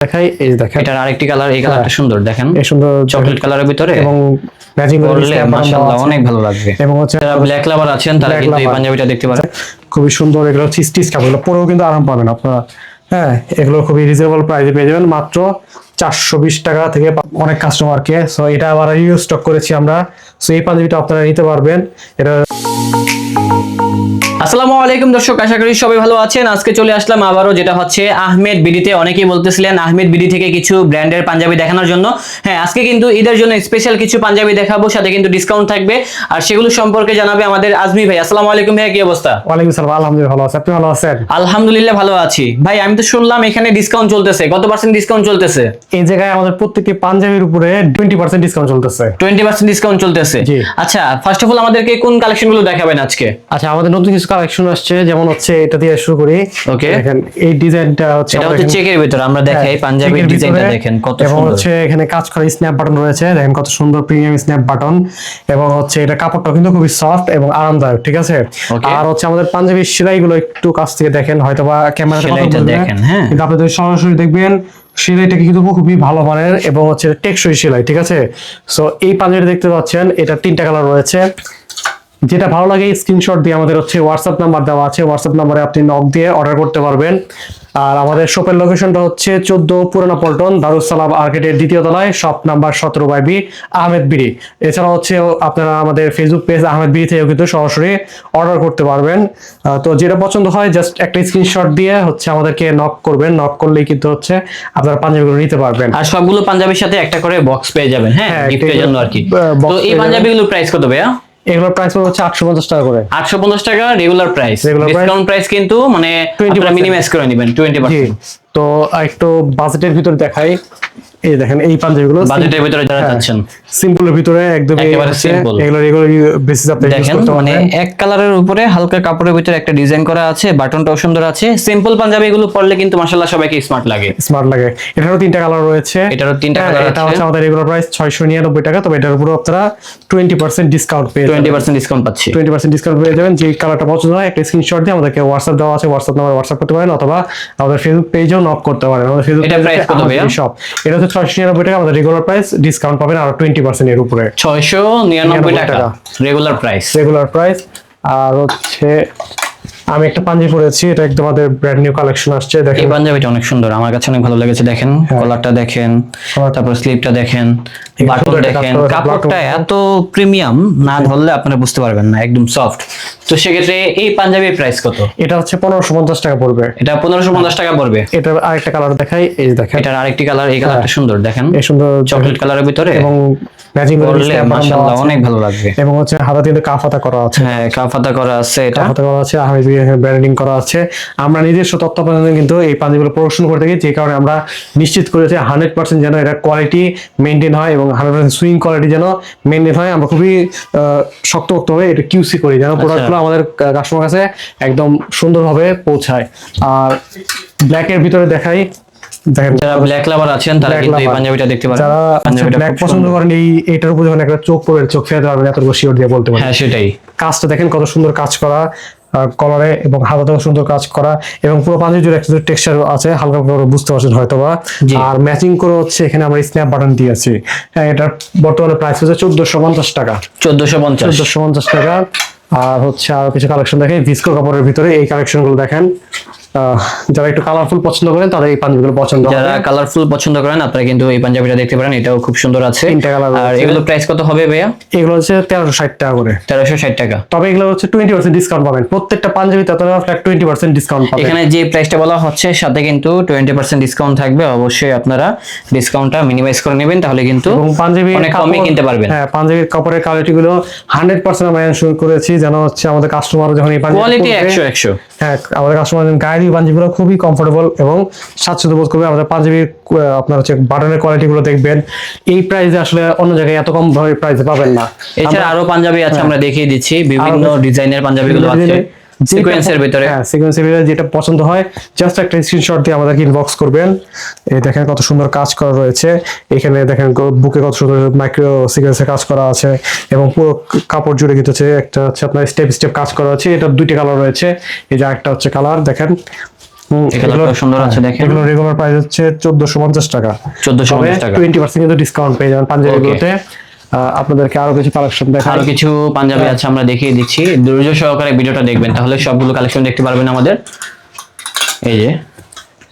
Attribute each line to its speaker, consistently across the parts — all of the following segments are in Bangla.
Speaker 1: দেখাই এই দেখেন
Speaker 2: এটার আরেকটি কালার এই কালারটা সুন্দর দেখেন।
Speaker 1: এই সুন্দর
Speaker 2: চকলেট কালারের ভিতরে।
Speaker 1: এবং ম্যাচিং
Speaker 2: পরলে মাশাআল্লাহ অনেক ভালো লাগবে।
Speaker 1: এবং হচ্ছে
Speaker 2: যারা ব্ল্যাক লাভার আছেন তারা কিন্তু এই পাঞ্জাবিটা দেখতে পারেন।
Speaker 1: খুবই সুন্দর এগুলো হচ্ছে স্টিচ কাপড় পরেও কিন্তু আরাম পাবেন আপনারা। হ্যাঁ এগুলো খুবই রিজনেবল প্রাইসে পেয়ে যাবেন। মাত্র চারশো বিশ টাকা থেকে অনেক কাস্টমারকে সো এটা আবার ইউ স্টক করেছি আমরা। সো এই পাঞ্জাবিটা আপনারা নিতে পারবেন। এটা
Speaker 2: আলাইকুম দর্শক আশা করি সবাই ভালো আছেন। আজকে চলে আসলাম আবারও যেটা হচ্ছে আহমেদ বিডিতে। অনেকেই বলতেছিলেন আহমেদ বিডি থেকে কিছু ব্র্যান্ডের পাঞ্জাবি দেখানোর জন্য। হ্যাঁ আজকে কিন্তু ঈদের জন্য স্পেশাল কিছু পাঞ্জাবি দেখাবো সাথে কিন্তু ডিসকাউন্ট থাকবে। আর সেগুলো সম্পর্কে জানাবে আমাদের আজমি ভাই। আসসালামু আলাইকুম ভাই কি অবস্থা?
Speaker 1: ওয়ালাইকুম সালাম আলহামদুলিল্লাহ ভালো আছে। আপনি ভালো আছেন?
Speaker 2: আলহামদুলিল্লাহ ভালো আছি। ভাই আমি তো শুনলাম এখানে ডিসকাউন্ট চলতেছে। কত পার্সেন্ট ডিসকাউন্ট চলতেছে?
Speaker 1: এই জায়গায় আমাদের প্রত্যেকটি পাঞ্জাবির উপরে টোয়েন্টি পার্সেন্ট ডিসকাউন্ট চলতেছে।
Speaker 2: টোয়েন্টি পার্সেন্ট ডিসকাউন্ট চলতেছে। আচ্ছা ফার্স্ট অফ অল আমাদেরকে কোন কালেকশনগুলো দেখাবেন আজকে?
Speaker 1: আচ্ছা আমাদের নতুন কিছু কালেকশন আসছে যেমন হচ্ছে এটা দিয়ে শুরু করি।
Speaker 2: Okay.
Speaker 1: দেখেন এই ডিজাইনটা হচ্ছে
Speaker 2: এটা
Speaker 1: আমাদের
Speaker 2: হচ্ছে চেকের ভিতরে আমরা দেখাই
Speaker 1: হ্যাঁ,
Speaker 2: পাঞ্জাবির ডিজাইনটা দেখেন কত সুন্দর।
Speaker 1: এবং হচ্ছে এখানে কাজ করা স্ন্যাপ বাটন রয়েছে দেখেন কত সুন্দর প্রিমিয়াম স্ন্যাপ বাটন এবং হচ্ছে এটা কাপড়টা কিন্তু খুবই সফট এবং আরামদায়ক ঠিক আছে? আর হচ্ছে আমাদের পাঞ্জাবির সেলাইগুলো একটু কাছ থেকে দেখেন হয়তো বা ক্যামেরাতে কথা
Speaker 2: দেখেন, হ্যাঁ।
Speaker 1: কিন্তু আপনি যদি সরাসরি দেখবেন সেলাইটা কিন্তু খুবই ভালো মানের এবং হচ্ছে টেকসই সেলাই ঠিক আছে? সো এই পাঞ্জাবিটা দেখতে পাচ্ছেন এটা তিনটা কালার রয়েছে। যেটা ভালো লাগে স্ক্রিনশট দিয়ে আমাদের হচ্ছে হোয়াটসঅ্যাপ নাম্বার দেওয়া আছে। হোয়াটসঅ্যাপ নাম্বারে আপনি নক দিয়ে অর্ডার করতে পারবেন। আর আমাদের শপের লোকেশনটা হচ্ছে চোদ্দ পুরানা পল্টন দারুসালাম আর্কেটের দ্বিতীয় তলায় শপ নাম্বার সতেরো বাই বি আহমেদ বিড়ি। এছাড়া হচ্ছে আপনারা আমাদের ফেসবুক পেজ আহমেদ বিড়ি থেকেও কিন্তু সরাসরি অর্ডার করতে পারবেন। তো যেটা পছন্দ হয় জাস্ট একটা স্ক্রিনশট দিয়ে হচ্ছে আমাদেরকে নক করবেন। নক করলেই কিন্তু হচ্ছে আপনারা পাঞ্জাবিগুলো নিতে পারবেন।
Speaker 2: আর সবগুলো পাঞ্জাবির সাথে একটা করে বক্স পেয়ে যাবেন হ্যাঁ
Speaker 1: হ্যাঁ,
Speaker 2: গিফটের জন্য আর কি। তো এই পাঞ্জাবিগুলোর প্রাইস কত ভাইয়া?
Speaker 1: এগুলোর প্রাইস হচ্ছে আটশো পঞ্চাশ টাকা করে।
Speaker 2: আটশো পঞ্চাশ টাকা রেগুলার প্রাইস। ডিসকাউন্ট প্রাইস কিন্তু মানে
Speaker 1: 20%
Speaker 2: মিনিমাইজ করে নেবেন টোয়েন্টি
Speaker 1: জি।
Speaker 2: পার্সেন্ট
Speaker 1: তো একটু বাজেটের ভিতরে দেখাই। এই দেখেন এই পাঞ্জাবিগুলো
Speaker 2: বাজেটের ভিতরে যারা
Speaker 1: হ্যাঁ।
Speaker 2: চাচ্ছেন
Speaker 1: সিম্পলের ভিতরে একদম
Speaker 2: একেবারে simple।
Speaker 1: এগুলো এগুলো বেসিস আপনি
Speaker 2: দেখেন মানে এক কালারের উপরে হালকা কাপড়ের ভিতরে একটা ডিজাইন করা আছে বাটনটাও সুন্দর আছে। সিম্পল পাঞ্জাবি পরলে কিন্তু মাশাআল্লাহ সবাইকে স্মার্ট লাগে।
Speaker 1: স্মার্ট লাগে। এটারও তিনটা কালার রয়েছে।
Speaker 2: এটারও তিনটা
Speaker 1: হ্যাঁ,
Speaker 2: কালার
Speaker 1: এটা হচ্ছে আমাদের রেগুলার প্রাইস ছয়শো নিরানব্বই টাকা তবে এটার উপরে আপনারা টোয়েন্টি পার্সেন্ট ডিসকাউন্ট পেয়ে
Speaker 2: টোয়েন্টি পার্সেন্ট ডিসকাউন্ট পাচ্ছি।
Speaker 1: টোয়েন্টি পার্সেন্ট ডিসকাউন্ট পেয়ে যাবেন। যে কালারটা পছন্দ হয় একটা স্ক্রিনশট দিয়ে আমাদেরকে হোয়াটসঅ্যাপ দেওয়া আছে। হোয়াটসঅ্যাপ নাম্বার হোয়াটসঅ্যাপ করতে পারেন অথবা আমাদের ফেসবুক পেজেও নক করতে পারেন। আমাদের ফেসবুক
Speaker 2: এটা price কত ভাইয়া?
Speaker 1: এটা হচ্ছে ছয়শো নিরানব্বই টাকা আমাদের রেগুলার প্রাইস ডিসকাউন্ট পাবেন আরও টোয়েন্টি পার্সেন্ট এর উপরে।
Speaker 2: ছয়শো নিরানব্বই
Speaker 1: 99
Speaker 2: টাকা
Speaker 1: টাকা।
Speaker 2: রেগুলার প্রাইস
Speaker 1: রেগুলার প্রাইস আর হচ্ছে আমি একটা পাঞ্জাবি পরেছি এটা একদম আমাদের ব্র্যান্ড নিউ কালেকশন আসছে দেখেন।
Speaker 2: এই পাঞ্জাবিটা অনেক সুন্দর আমার কাছে অনেক ভালো লেগেছে দেখেন কলারটা দেখেন তারপর স্লিপটা দেখেন
Speaker 1: এই
Speaker 2: বাটন দেখেন কাপড়টা এত প্রিমিয়াম না ধরলে আপনারা বুঝতে পারবেন না একদম সফট তো সেক্ষেত্রে এই পাঞ্জাবির প্রাইস কত?
Speaker 1: এটা হচ্ছে পনেরোশো পঞ্চাশ টাকা পড়বে।
Speaker 2: এটা পনেরোশো পঞ্চাশ টাকা পড়বে।
Speaker 1: এটার আরেকটা কালার দেখাই এই দেখেন।
Speaker 2: এটার আরেকটি কালার এই কালারটা সুন্দর দেখেন।
Speaker 1: এই সুন্দর
Speaker 2: চকলেট কালারের ভিতরে?
Speaker 1: এবং ম্যাচিং
Speaker 2: পরলে মাশাআল্লাহ অনেক ভালো লাগবে।
Speaker 1: এবং হচ্ছে হাতে কিন্তু কাফাতা করা আছে।
Speaker 2: হ্যাঁ কাফাতা করা আছে এটা।
Speaker 1: কাফাতা করা আছে আহমেদ ব্র্যান্ডিং করা আছে। আমরা নিজস্ব তত্ত্বাবধানে কিন্তু এই পাঞ্জাবিগুলো প্রদর্শন করে থাকি যে কারণে আমরা নিশ্চিত করেছি হান্ড্রেড পার্সেন্ট যেন এটা কোয়ালিটি মেনটেন হয় এবং হান্ড্রেড পার্সেন্ট সুইং কোয়ালিটি যেন মেনটেন হয়। আমরা খুবই আহ, শক্তপোক্তভাবে এটা কিউসি করি যেন প্রোডাক্টগুলো আমাদের কাস্টমার কাছে একদম সুন্দরভাবে পৌঁছায়। আর ব্ল্যাকের ভিতরে দেখাই। দেখেন
Speaker 2: যারা ব্ল্যাক লাভার আছেন তারা কিন্তু এই পাঞ্জাবিটা দেখতে পারেন।
Speaker 1: যারা ব্ল্যাক পছন্দ করেন এই এটার উপর যখন একটা চোখ পড়বে চোখ ফেরাতে পারবেন এতটুকু শিওর দিয়ে বলতে পারেন
Speaker 2: হ্যাঁ সেটাই।
Speaker 1: কাজটা দেখেন কত সুন্দর কাজ করা। কলারে এবং হাতাতেও সুন্দর কাজ করা এবং পুরো পাঞ্জাবি জুড়ে একটা টেক্সচার আছে হালকা করে বুঝতে পারছেন হয়তো বা আর ম্যাচিং করে হচ্ছে এখানে আমরা স্ন্যাপ বাটন দিয়েছি হ্যাঁ এটার বর্তমানে প্রাইস হচ্ছে চোদ্দশো পঞ্চাশ টাকা।
Speaker 2: চোদ্দশো পঞ্চাশ।
Speaker 1: চোদ্দশো পঞ্চাশ টাকা। আর হচ্ছে আরও কিছু কালেকশন দেখেন ভিস্কো কাপড়ের ভিতরে এই কালেকশনগুলো দেখেন। যারা একটু কালারফুল পছন্দ করেন তাদের এই পাঞ্জাবিগুলো পছন্দ
Speaker 2: যারা কালারফুল পছন্দ করেন আপনারা কিন্তু এই পাঞ্জাবিটা দেখতে পারেন এটাও খুব সুন্দর আছে। আর এগুলো প্রাইস কত হবে ভাইয়া?
Speaker 1: এগুলো হচ্ছে তেরোশো ষাট টাকা করে।
Speaker 2: তেরোশো ষাট টাকা।
Speaker 1: তবে এগুলো হচ্ছে টোয়েন্টি পার্সেন্ট ডিসকাউন্ট পাবেন। প্রত্যেকটা পাঞ্জাবিতে আপনারা ফ্ল্যাট টোয়েন্টি পার্সেন্ট ডিসকাউন্ট পাবেন।
Speaker 2: এখানে যে প্রাইসটা বলা হচ্ছে সাথে কিন্তু টোয়েন্টি পার্সেন্ট ডিসকাউন্ট থাকবে। অবশ্যই আপনারা ডিসকাউন্টটা মিনিমাইজ করে নেবেন তাহলে কিন্তু
Speaker 1: পাঞ্জাবি
Speaker 2: অনেক কমে কিনতে পারবেন।
Speaker 1: হ্যাঁ পাঞ্জাবির কাপড়ের কোয়ালিটি গুলো হান্ড্রেড পার্সেন্ট আমরা এনশিওর করেছি যেন হচ্ছে আমাদের কাস্টমার যখন এই পাঞ্জাবি
Speaker 2: কোয়ালিটি একশো একশো।
Speaker 1: হ্যাঁ আমাদের কাস্টমার গায়ের এই পাঞ্জাবিগুলো খুবই কমফোর্টেবল এবং স্বাচ্ছন্দ্য বোধ করবে। আমাদের পাঞ্জাবির আপনার হচ্ছে বাটনের কোয়ালিটিগুলো দেখবেন। এই প্রাইসে আসলে অন্য জায়গায় এত কম ভাবে প্রাইসে পাবেন না।
Speaker 2: এছাড়া আরও পাঞ্জাবি আছে আমরা দেখিয়ে দিচ্ছি। বিভিন্ন
Speaker 1: হ্যাঁ।
Speaker 2: ডিজাইনের পাঞ্জাবিগুলো আছে। সিকোয়েন্সের ভিতরে।
Speaker 1: হ্যাঁ সিকোয়েন্সের ভিতরে যেটা পছন্দ হয় জাস্ট একটা স্ক্রিনশট দিয়ে আমাদেরকে ইনবক্স করবেন। এই দেখেন কত সুন্দর কাজ করা রয়েছে। এখানে দেখেন বুকে কত সুন্দর মাইক্রো সিকোয়েন্সের কাজ করা আছে এবং পুরো কাপড় জুড়ে কিন্তু হচ্ছে একটা হচ্ছে আপনার স্টেপ স্টেপ কাজ করা আছে। এটা দুইটা কালার রয়েছে। এই যে একটা হচ্ছে কালার দেখেন।
Speaker 2: সুন্দর আছে দেখেন।
Speaker 1: এগুলো রেগুলার প্রাইস হচ্ছে চোদ্দশো পঞ্চাশ টাকা।
Speaker 2: 1450 টাকা।
Speaker 1: টোয়েন্টি পার্সেন্ট কিন্তু ডিসকাউন্ট পেয়ে যাবেন পাঞ্জাবিগুলোতে আপনাদেরকে আরও কিছু কালেকশন দেখাই।
Speaker 2: আরও কিছু পাঞ্জাবি আছে আমরা দেখিয়ে দিচ্ছি। ধৈর্য সহকারে ভিডিওটা দেখবেন তাহলে সবগুলো কালেকশন দেখতে পারবেন আমাদের। এই যে।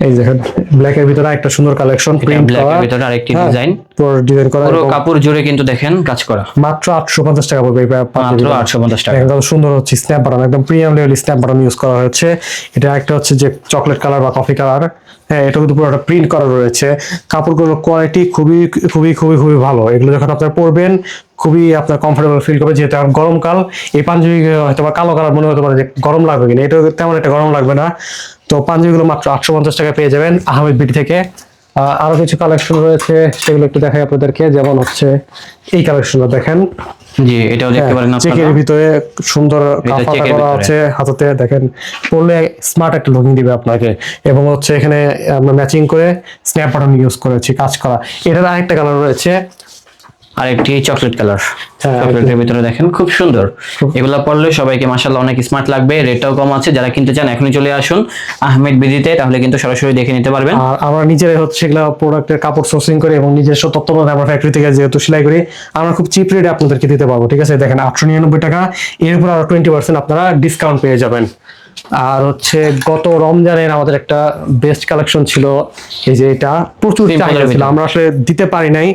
Speaker 1: এই দেখেন ব্ল্যাক এর ভিতরে একটা সুন্দর কালেকশন প্রিন্ট
Speaker 2: black এর ভিতরে আরেকটি
Speaker 1: হ্যাঁ,
Speaker 2: design।
Speaker 1: পুরো ডিজাইন করা
Speaker 2: পুরো কাপড় জুড়ে কিন্তু দেখেন কাজ করা।
Speaker 1: মাত্র আটশো পঞ্চাশ টাকা পড়বে এই
Speaker 2: মাত্র
Speaker 1: পাঞ্জাবিগুলো।
Speaker 2: আটশো পঞ্চাশ টাকা।
Speaker 1: একদম সুন্দর হচ্ছে স্ন্যাপ বাটন একদম premium level snap button use করা হয়েছে। এটা একটা হচ্ছে যে চকলেট কালার বা কফি কালার হ্যাঁ এটা কিন্তু পুরোটা প্রিন্ট করা রয়েছে। কাপড়গুলোর কোয়ালিটি খুবই খুবই খুবই খুবই ভালো। এগুলো যখন আপনারা পরবেন খুবই আপনার কমফোর্টেবল ফিল করবে যেহেতু এখন গরমকাল এই পাঞ্জাবি হয়তো বা কালো কালার মনে হতে পারে যে গরম লাগবে কিনা এটা তেমন একটা গরম লাগবে না। তো পাঞ্জাবিগুলো মাত্র আটশো পঞ্চাশ টাকা পেয়ে যাবেন আহমেদ বিটি থেকে। আহ, আরও কিছু কালেকশন রয়েছে সেগুলো একটু দেখাই আপনাদেরকে যেমন হচ্ছে এই কালেকশনটা দেখেন।
Speaker 2: জি এটাও দেখতে পারেন
Speaker 1: চেকের ভিতরে সুন্দর কাফাটা করা। আছে হাতাতে দেখেন। পরলে স্মার্ট একটা লুকিং দিবে আপনাকে। এবং হচ্ছে এখানে আমরা ম্যাচিং করে স্ন্যাপ বাটন ইউজ করেছি কাজ করা। এটার আরেকটা কালার রয়েছে
Speaker 2: আরেকটি চকলেট কালার চকলেটের ভিতরে দেখেন খুব সুন্দর। এগুলা পরলে সবাইকে মাশাআল্লাহ অনেক স্মার্ট লাগবে রেটটাও কম আছে। যারা কিনতে চান এখনই চলে আসুন আহমেদ বিদিতে তাহলে কিন্তু সরাসরি দেখে নিতে পারবেন।
Speaker 1: আর আমরা নিজেরাই হচ্ছে এগুলো প্রোডাক্টের কাপড় সোর্সিং করি এবং নিজস্ব তত্ত্বাবধানে আমরা ফ্যাক্টরি থেকে যেহেতু সেলাই করি আমরা খুব চিপ রেটে আপনাদেরকে দিতে পারব ঠিক আছে? দেখেন আটশো নিরানব্বই টাকা এর উপর আরও টোয়েন্টি পার্সেন্ট আপনারা ডিসকাউন্ট পেয়ে যাবেন। আর হচ্ছে গত রমজানের আমাদের একটা বেস্ট কালেকশন ছিল এই যে এটা প্রচুর চাহিদা ছিল আমরা আসলে দিতে পারি নাই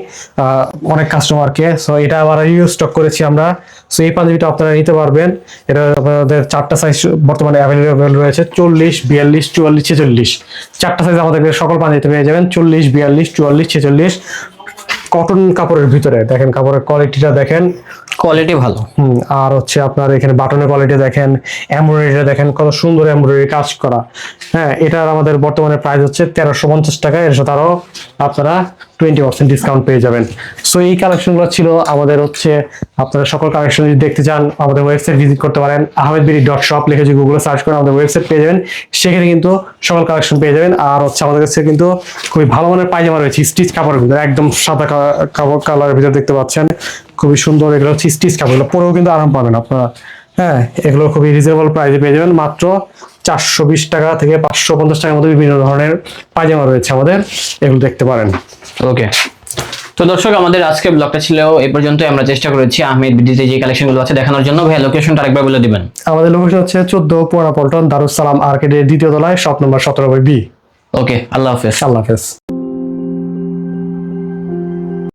Speaker 1: অনেক কাস্টমারকে সো এটা আবার রিউ স্টক করেছি আমরা। সো এই পাঞ্জাবিটা আপনারা নিতে পারবেন। এটা আপনাদের চারটা সাইজ বর্তমানে অ্যাভেলেবেল রয়েছে চল্লিশ বিয়াল্লিশ চুয়াল্লিশ ছেচল্লিশ। চারটা সাইজ আমাদের সকল পাঞ্জাবিতে পেয়ে যাবেন চল্লিশ বিয়াল্লিশ চুয়াল্লিশ ছেচল্লিশ। কটন কাপড়ের ভিতরে। দেখেন কাপড়ের কোয়ালিটিটা দেখেন।
Speaker 2: কোয়ালিটি ভালো।
Speaker 1: হুম, আর হচ্ছে আপনার এখানে বাটনের কোয়ালিটি দেখেন এমব্রয়ডারি দেখেন কত সুন্দর এমব্রয়ডারি কাজ করা। হ্যাঁ এটার আমাদের বর্তমানে প্রাইস হচ্ছে তেরোশো পঞ্চাশ টাকা এর সাথে আরও আপনারা টোয়েন্টি পার্সেন্ট ডিসকাউন্ট পেয়ে যাবেন। সো এই কালেকশনগুলো ছিল আমাদের হচ্ছে আপনারা সকল কালেকশন যদি দেখতে চান, আমাদের ওয়েবসাইট ভিজিট করতে পারেন। আহমেদ বিডি ডট শপ লিখে যদি গুগলে সার্চ করেন আমাদের ওয়েবসাইট পেয়ে যাবেন। সেখানে কিন্তু সকল কালেকশন পেয়ে যাবেন। আর হচ্ছে আমাদের কাছে কিন্তু খুবই ভালো মানের পায়জামা রয়েছে স্টিচ কাপড়ের ভিতরে। একদম সাদা কাপড় কালারের ভিতরে দেখতে পাচ্ছেন। খুবই সুন্দর এগুলো হচ্ছে স্টিচ কাপড়। এগুলো পরেও কিন্তু আরাম পাবেন আপনারা। হ্যাঁ এগুলো খুবই রিজনেবল প্রাইসে পেয়ে যাবেন। মাত্র চারশো বিশ টাকা থেকে পাঁচশো পঞ্চাশ টাকার মধ্যে বিভিন্ন ধরনের পায়জামা রয়েছে আমাদের। এগুলো দেখতে পারেন।
Speaker 2: ওকে। তো দর্শক আমাদের আজকে ব্লগটা ছিল এই পর্যন্ত আমরা চেষ্টা করেছি আহমেদ বিদ্যুতে যে কালেকশনগুলো আছে দেখানোর জন্য। ভাই লোকেশনটা আরেকবার বলে দিবেন।
Speaker 1: আমাদের লোকেশন হচ্ছে চোদ্দ পোড়া পল্টন দারুসালাম আর্কেডের দ্বিতীয় তলায় শপ নম্বর সতেরো বি।
Speaker 2: ওকে আল্লাহ হাফেজ।
Speaker 1: আল্লাহ হাফেজ।